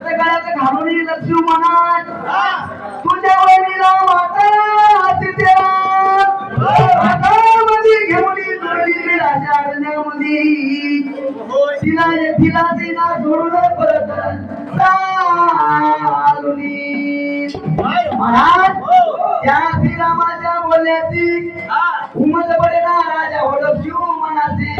काळात घालून लक्ष्मी मनात तुझ्या वडीला माता सीतेला हातामध्ये घेऊन जोडली राजा तिला तिला तिला सोडून परत चालुनी महाराज त्या श्रीरामाच्या बोलण्याची उमद पडे ना राजा ओळख शिव मनाची.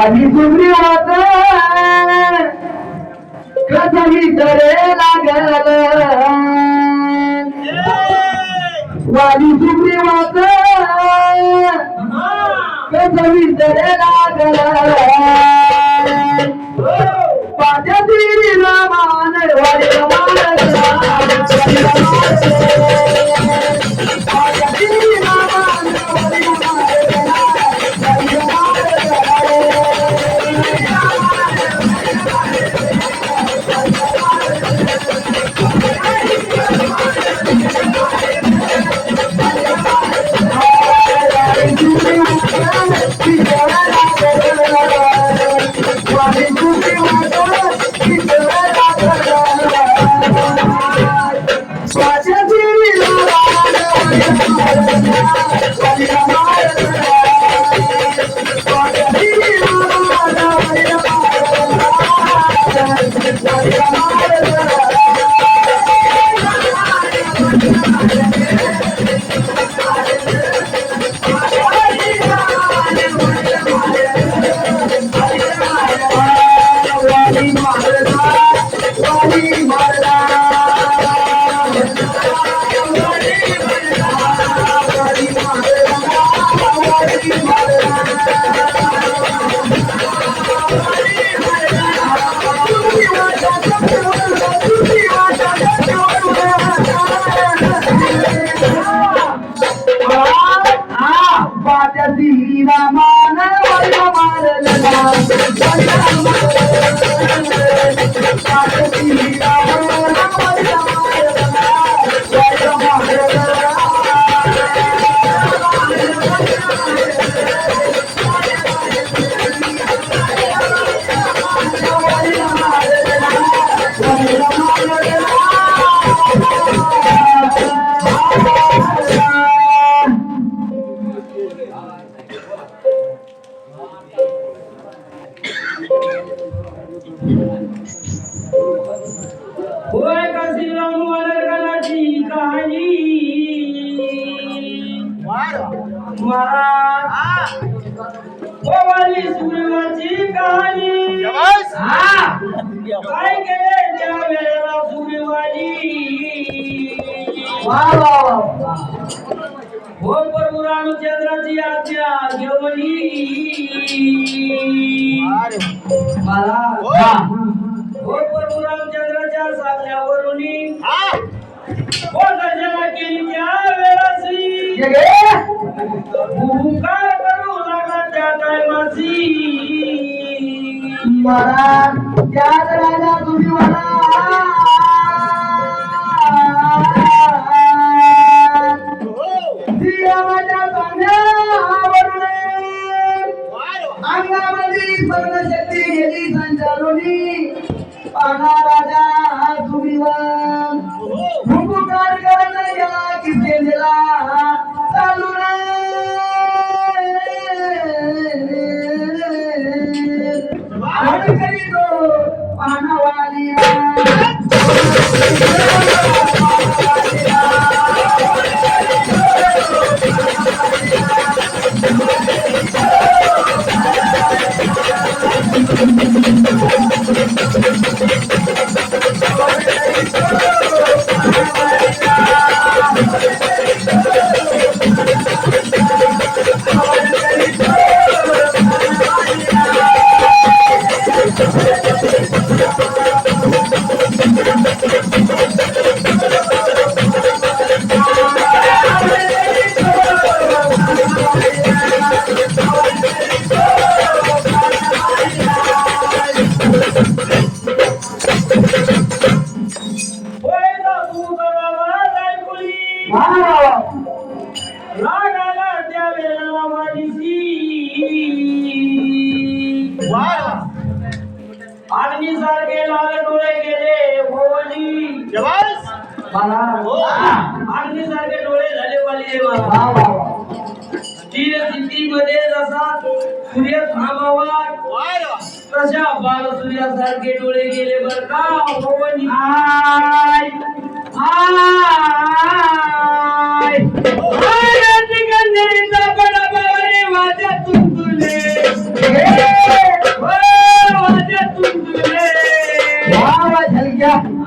वाली सुमरी होत कधी तरे लागल. वाली सुमरी होत कधी तरे लागल. Padre का श्रीराम वनरगणाची कहाणी. महाराज गोवाली सुग्रीवाची कहाणी हा. काय केले त्या वेळेला सुग्रीवाजी हो प्रभू रामचंद्राची आज्ञा घेऊन मला महाराज त्याच राजा तुम्ही श्रीरामाच्या सांगण्यावरून अंगामध्ये सर्वशक्ती गेली संचारुनी पाना राजा करत गेला किसे दिला. त्या वेळेला वाटीसी सारखे लाल डोळे गेले भोवली. सारखे डोळे झाले वाली. मला स्थिर स्थितीमध्ये जसा सूर्य थांबावा. तशा बाल सूर्यासारखे डोळे गेले बर का हो आय. I Yeah.